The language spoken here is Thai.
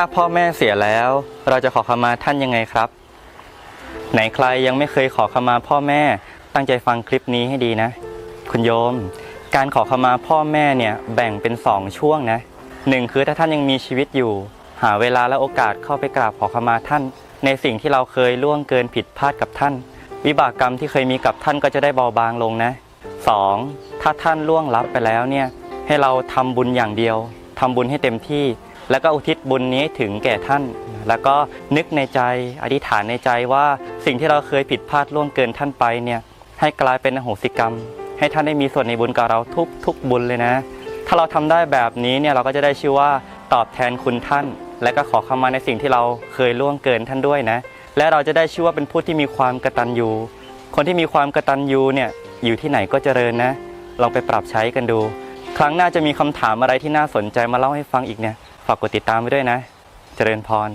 ถ้าพ่อแม่เสียแล้ว เราจะขอขมาท่านยังไงครับ ไหนใครยังไม่เคยขอขมาพ่อแม่ ตั้งใจฟังคลิปนี้ให้ดีนะ คุณโยม การขอขมาพ่อแม่เนี่ยแบ่งเป็นสองช่วงนะหนึ่งคือถ้าท่านยังมีชีวิตอยู่ หาเวลาและโอกาสเข้าไปกราบขอขมาท่าน ในสิ่งที่เราเคยล่วงเกินผิดพลาดกับท่าน วิบากกรรมที่เคยมีกับท่านก็จะได้เบาบางลงนะสองถ้าท่านล่วงลับไปแล้วเนี่ยให้เราทำบุญอย่างเดียวทำบุญให้เต็มที่ แล้วก็อุทิศบุญนี้ถึงแก่ท่าน แล้วก็นึกในใจอธิษฐานในใจว่าสิ่งที่เราเคยผิดพลาดล่วงเกินท่านไปเนี่ยให้กลายเป็นอโหสิกรรม ให้ท่านได้มีส่วนในบุญกับเราทุกทุกบุญเลยนะ ถ้าเราทำได้แบบนี้เนี่ยเราก็จะได้ชื่อว่าตอบแทนคุณท่าน และก็ขอเข้ามาในสิ่งที่เราเคยล่วงเกินท่านด้วยนะ และเราจะได้ชื่อว่าเป็นผู้ที่มีความกระตัญญูคนที่มีความกระตัญญูเนี่ยอยู่ที่ไหนก็เจริญนะลองไปปรับใช้กันดู ครั้งหน้าจะมีคำถามอะไรที่น่าสนใจมาเล่าให้ฟังอีกเนี่ย ฝากกดติดตามไว้ด้วยนะ เจริญพร